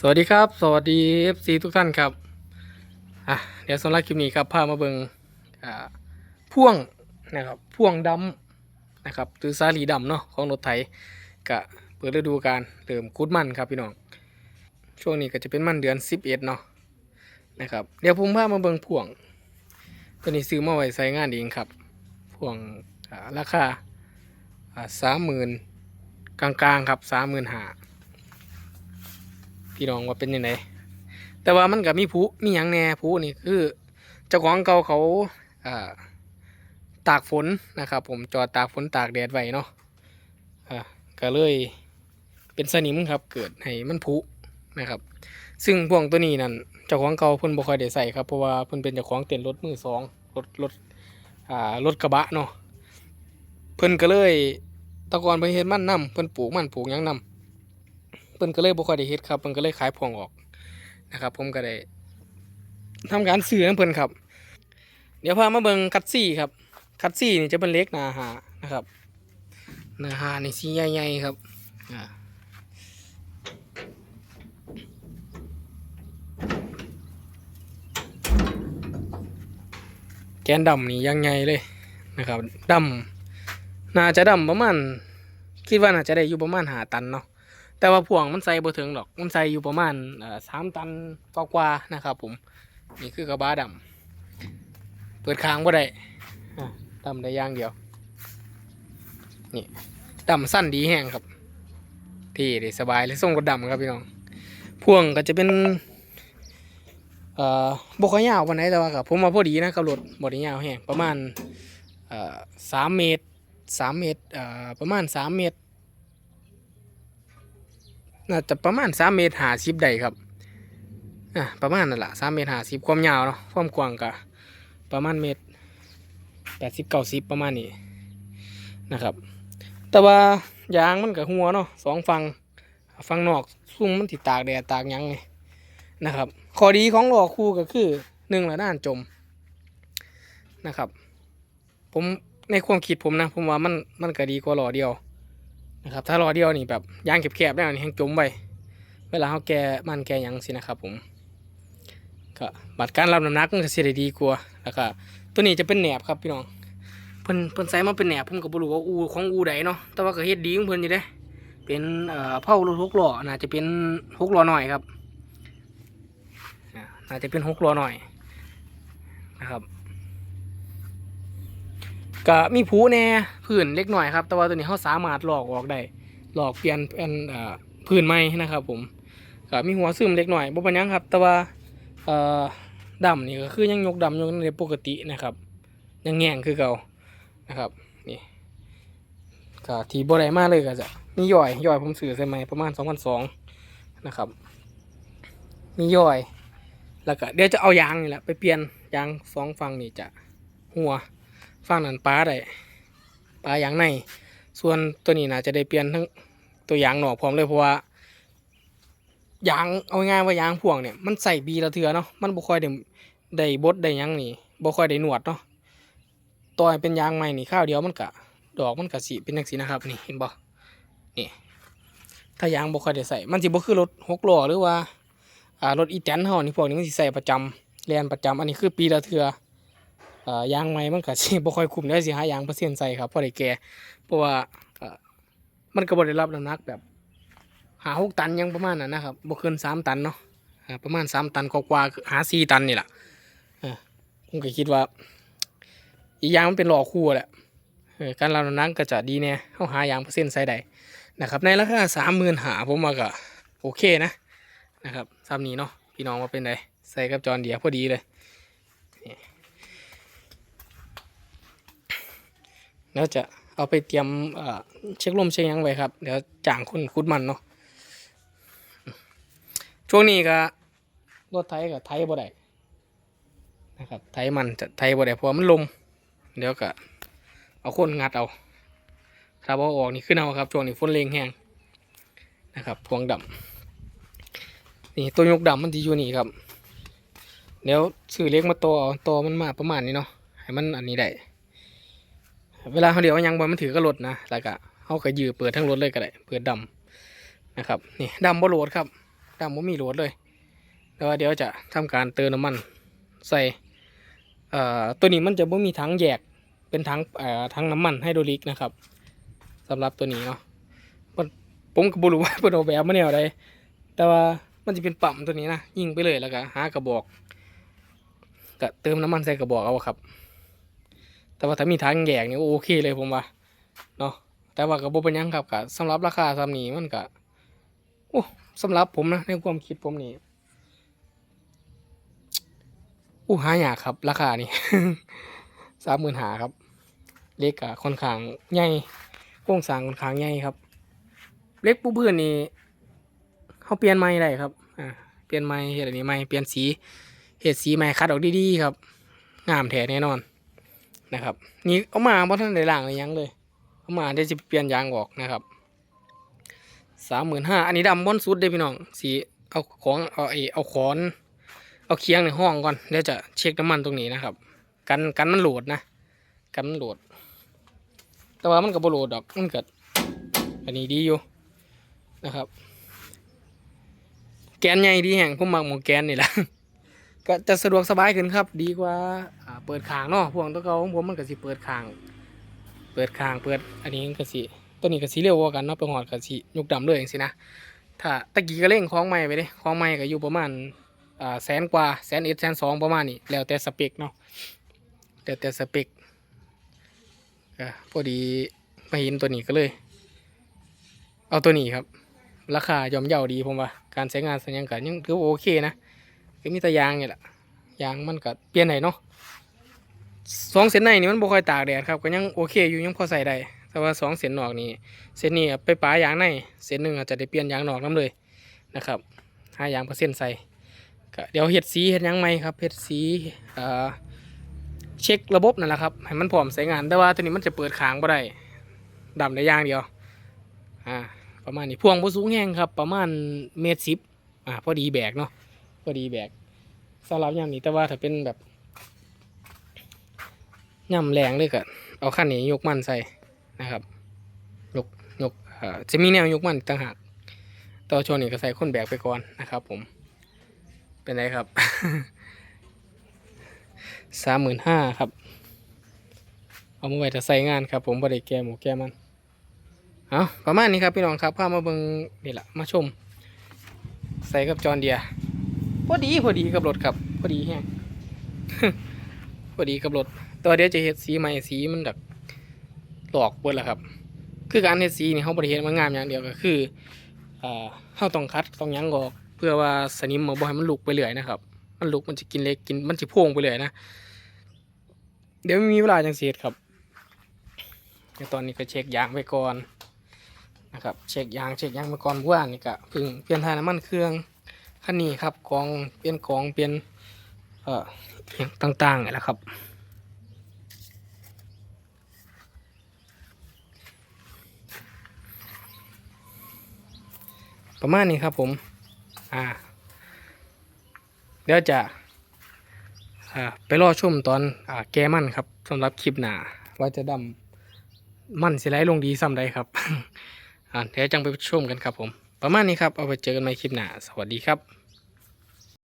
สวัสดีครับ สวัสดี FC ทุกท่านครับอะเดี๋ยวสำหรับคลิปนี้ครับพามาเบิงอ่าพ่วงนะครับพ่วงดำนะครับหรือสาลีดำเนาะของรถไถกะเปิดฤดูกาลเริ่มคุดมันครับพี่น้องช่วงนี้ก็จะเป็นมันเดือน11เนาะนะครับเดี๋ยวผมพามาเบิงพ่วง ตัวนี้ซื้อมาไว้ใช้งานเองครับพ่วงราคาสามหมื่นกลางๆครับสามหมื่นห้า พี่น้องว่าเป็นยังไงแต่ว่ามันก็มีผู้มีหยังแหน่ผู้นี่คือเจ้าของเก่าเขาอ่าตากฝนนะครับ ผมจอดตากฝนตากแดดไว้เนาะอ่าก็เลยเป็นสนิมครับเกิดให้มันผุนะครับ ซึ่งพวงตัวนี้นั่นเจ้าของเก่าเพิ่นบ่ค่อยได้ใส่ครับเพราะว่าเพิ่นเป็นเจ้าของเต็นท์รถมือสองรถรถอ่ารถกระบะเนาะเพิ่นก็เลยตะกอนเพิ่นเฮ็ดมันนํเพิ่นปลูกมันปลูกหยังนํ เพิ่นก็เลยบ่ค่อยได้เฮ็ดครับเพิ่นก็เลยขายพวงออกนะครับ ผมก็ได้ทำการซื้อนํเพิ่นครับ เดี๋ยวพามาเบิ่งคัตซี่ครับ คัตซี่นี่จะเป็นเล็กหนาหานะครับหนาหานี่สีใหญ่ๆครับอ่าแกนดำนี่ยังไงเลยนะครับดำน่าจะดำประมาณคิดว่าน่าจะได้อยู่ประมาณหาตันเนาะ แต่ว่าพ่วงมันใส่บ่ถึงหรอก มันใส่อยู่ประมาณสามตันกว่าๆนะครับผม นี่คือกระบะดำเปิดค้างบ่ได้ดำได้ย่างเดียว นี่ดำสั้นดีแห้งครับ ที่ด้สบายเลยส่งกรถดำครับพี่น้อง พ่วงก็จะเป็นเอ่อบกยาววันไหนแต่ว่ากับผมมาพอดีนะกับรถบไดยาวแห้งประมาณเอ่อสามเมตรสามเมตรเอ่อประมาณสามเมตร น่าจะประมาณสามเมตรหาสิบได้ครับอะประมาณนั่นแหละสามเมตรหาสิบความยาวเนาะความกว้างก็ประมาณเมตรแปดสิบเก้าสิบประมาณนี้นะครับ แต่ว่ายางมันกับหัวเนาะสองฟังฟังนอกซุ่มมันติดตากแดดตากยังไงนะครับข้อดีของล้อคู่ก็คือหนึ่งละด้านจมนะครับ ผมในความคิดผมนะ ผมว่ามันมันก็ดีกว่าล้อเดียว นะครับถ้าล้อเดียวนี่แบบยางแคบๆแล้นี่แห้งจมไปเวลาเขาแกมันแกยังสินะครับผมก็บัตรการรับน้ำหนักมันจะเสียด้ดีกว่าแล้วก็ตัวนี้จะเป็นแหนบครับพี่น้องเพิ่นเพิ่นใส่มาเป็นแหนบผมก็บ่รู้ว่าอูของอูใดเนาะแต่ว่าก็เฮ็ดดีของเพิ่นอยู่เด้เป็นเอ่อเผารถหกล้อน่าจะเป็นหกล้อหน่อยครับน่าจะเป็นหกล้อหน่อยนะครับ ก็มีผูแน่พื้นเล็กหน่อยครับ แต่ว่าตัวนี้เขาสามารถหลอกออกได้หลอกเปลี่ยนเป็นเอ่อพื้นใหม่นะครับ ผมก็มีหัวซึมเล็กหน่อยบ่เป็นยังครับ แต่ว่าดำนี่ก็คือยังยกดำยกในปกตินะครับ ยังแง่งคือเก่านะครับนี่ก็ทีบ่ได้มาเลยก็จะมีย่อยย่อยผมซื้อใส่ไหมประมาณ2 0 0 2นะครับ มีย่อยแล้วก็เดี๋ยวจะเอายางนี่แหละไปเปลี่ยนยางสองฝั่งนี่จะหัว ฝั่งนั้นปลาได้ปลายางในส่วนตัวนี้น่าจะได้เปลี่ยนทั้งตัวยางหนอกพร้อมเลยเพราะว่ายางเอาง่ายว่ายางพ่วงเนี่ยมันใส่บีละเทือเนาะมันบ่ค่อยได้ได้บดได้ยังนี่บ่ค่อยได้หนวดเนาะต่อให้เป็นยางใหม่นี่ข้าวเดียวมันกะดอกมันกะสีเป็นจังซี่นะครับนี่เห็นบ่นี่ถ้ายางบ่ค่อยได้ใส่มันสิบ่คือรถหกล้อหรือว่าอ่ารถอีแตนเฮานี่พวกนี้มันสิใส่ประจำแลนประจำอันนี้คือปีละเทืออ่า ยางใหม่มันก็สิบ่ค่อยคุ้มได้สิหายางเปอร์เซ็นต์ใส่ครับพอได้แก่เพราะว่ามันก็บ่ได้รับน้ำหนักแบบหาหกตันยังประมาณนั้นนะครับบ่เกินสามตันเนาะประมาณสามตันกว่าหาสี่ตันนี่แหละผมก็คิดว่า อีกอย่างมันเป็นหล่อคู่แหละการรับน้ำหนักก็จะดีเนี่ยเขาหายางเปอร์เซ็นต์ใส่ได้นะครับในราคาสามหมื่นหาผมว่าก็โอเคนะนะครับซ้ำนี้เนาะพี่น้องว่าเป็นไงใส่กับจอนเดียพอดีเลย แล้วจะเอาไปเตรียมเช็คลมเช็คยังไว้ครับ เดี๋ยวจ้างคนคุดมันเนาะช่วงนี้ก็รถไถกับไถบ่ได้นะครับไถมันจะไถบ่ได้เพราะมันลม เดี๋ยวก็เอาคนงัดเอาถ้าบ่ออกนี่ขึ้นเอาครับช่วงนี้ฝนเลงแห้งนะครับพวงดำนี่ตัวยกดำมันที่อยู่นี่ครับเดี๋ยวซื้อเล็กมาต่อเอาต่อมันมาประมาณนี้เนาะให้มันอันนี้ได้ เวลาเขาเดี๋ยวยังบอลมันถือก็รถนะแล้วก็เขาก็ยือเปิดทั้งรถเลยก็ได้เปิดดำนะครับนี่ดำบ่โหลดครับดำว่มีโหลดเลยแต่ว่าเดี๋ยวจะทำการเติมน้ำมันใส่เอ่อตัวนี้มันจะไม่มีถังแยกเป็นถังเอ่อถังน้ำมันไฮโดรลิกนะครับสำหรับตัวนี้เนาะผมก็บรู้ว่าเป็นออกแบบมาแนวใดแต่ว่ามันจะเป็นปั๊มตัวนี้นะยิงไปเลยแล้วก็หากระบอกก็เติมน้ำมันใส่กระบอกเอาครับ แต่ว่าถ้ามีถังแยกนี่โอเคเลยผมว่าเนาะแต่ว่าก็บ่เป็นยังครับก็สำหรับราคาซ้ำนี้มันก็โอ้สำหรับผมนะในความคิดผมนี่อู้หายากครับ ราคานี่สามหมื่นหาครับ เล็กอะค่อนข้างใหญ่โครงสร้างค่อนข้างใหญ่ครับ เล็กปูพื้นนี่เขาเปลี่ยนใหม่ได้ครับอ่าเปลี่ยนใหม่เฮ็ดอันนี้ใหม่เปลี่ยนสีเฮ็ดสีใหม่คัดออกดีๆครับ งามแท้แน่นอน นะครับ นี่เอามาเพราะท่านได้ล่างเลยยังเลยเอามาได้จะเปลี่ยนยางออกนะครับสามหมื่นห้าอันนี้ดำบนสุดเด้พี่น้องสีเอาของเอาไอเอาขอน เอาเคียงในห้องก่อนเดี๋ยวจะเช็คน้ำมันตรงนี้นะครับ กันกันมันโหลดนะ กันมันโหลด แต่ว่ามันก็บ่โหลดดอกมันเกิดอันนี้ดีอยู่นะครับ แกนใหญ่ดีแห่งผมมักหมองแกนนี่แหละก็จะสะดวกสบายขึ้นครับ ดีกว่า เปิดคางเนาะพวกตัวเก่าของผมมันก็สิเปิดคาง เปิดคางเปิดอันนี้ก็สิตัวนี้ก็สิเร็วกว่ากันเนาะไปหอดก็สิยกดำเลยอย่างสินะถ้าตะกี้ก็เร่งคล้องไม้ไปเด้คล้องไม้ก็อยู่ประมาณอ่าแสนกว่าแสนเอ็ดแสนสองประมาณนี้แล้วแต่สเปคเนาะแล้วแต่สเปก็พอดีมาเห็นตัวนี้ก็เลย เอาตัวนี้ครับ ราคาย่อมเยาดีผมว่า การใช้งานสัญญาณกันยังถือโอเคนะก็มีแต่ยางนี่แหละยางมันก็เปลี่ยนไหนเนาะ สองเส้นในนี่มันบ่ค่อยตากแดดครับก็ยังโอเคอยู่ยังพอใส่ได้แต่ว่าสองเส้นนอกนี่เส้นนี้ไปปายางในเส้นหนึ่งอาจจะได้เปลี่ยนยางนอกน้ำเลยนะครับห้ายางเปอร์เซ็นต์ใส่ก็เดี๋ยวเฮ็ดสีเฮ็ดยังไหมครับเฮ็ดสีเช็คระบบนั่นแหละครับให้มันพร้อมใช้งานแต่ว่าตัวนี้มันจะเปิดค้างบ่ได้ดำได้ยางเดียวอ่าประมาณนี้พวงบ่สูงแห้งครับ ประมาณเมตรสิบอ่าพอดีแบกเนาะพอดีแบกสำหรับยามนี้แต่ว่าถ้าเป็นแบบ ย่ำแรงเลยก็เอาขั้นนี้ยกมันใส่นะครับ ยกยกเอ่อจะมีแนวยกมันต่างหากแตอช่วงนี้ก็ใส่คนแบกไปก่อนนะครับ ผม เป็นไรครับสามหมื่นห้าครับ เอามาไว้จะใส่งานครับ ผมบริแกหมูแกมันเอาประมาณนี้ครับพี่น้องครับพามาเบิงนี่แหละมาชม ใส่กับจอนเดียพอดีพอดีกับรถครับ พอดีแห้งพอดีกับรถ แตัวาเดี๋ยวจะเฮ็ดสีใหม่สีมันแบบหลอกเบิดแล้วครับ คือการเฮ็ดสีนี่เขาบริเฮ็ดมางามอย่างเดียวก็คืออ่าเขาต้องคัดต้องยั้งออก เพื่อว่าสนิมมาบ่ให้มันลุกไปเรื่อยนะครับ มันลุกมันจะกินเล็กกินมันจะพ่วงไปเรื่อยนะ เดี๋ยวไม่มีเวลาจังเสียครับเดี๋ยวตอนนี้ก็เช็คยางไปก่อนนะครับเช็คยางเช็คยางไปก่อนเมื่อวานนี่ก็พิ่งเปลี่ยนถ่ายน้ำมันเครื่องคันนี้ครับกองเปลี่ยนกองเปลี่ยนเอ่อต่างๆนี่แหละครับ ประมาณนี้ครับผม อ่า เดี๋ยวจะอ่าไปรอชมตอนอ่าแก้มันครับสำหรับคลิปหน้าว่าจะดำมันสิไลลงดีซ้ำใดครับอ่าเดี๋ยวจังไปชมกันครับผม ประมาณนี้ครับ เอาไปเจอกันใหม่คลิปหน้าสวัสดีครับ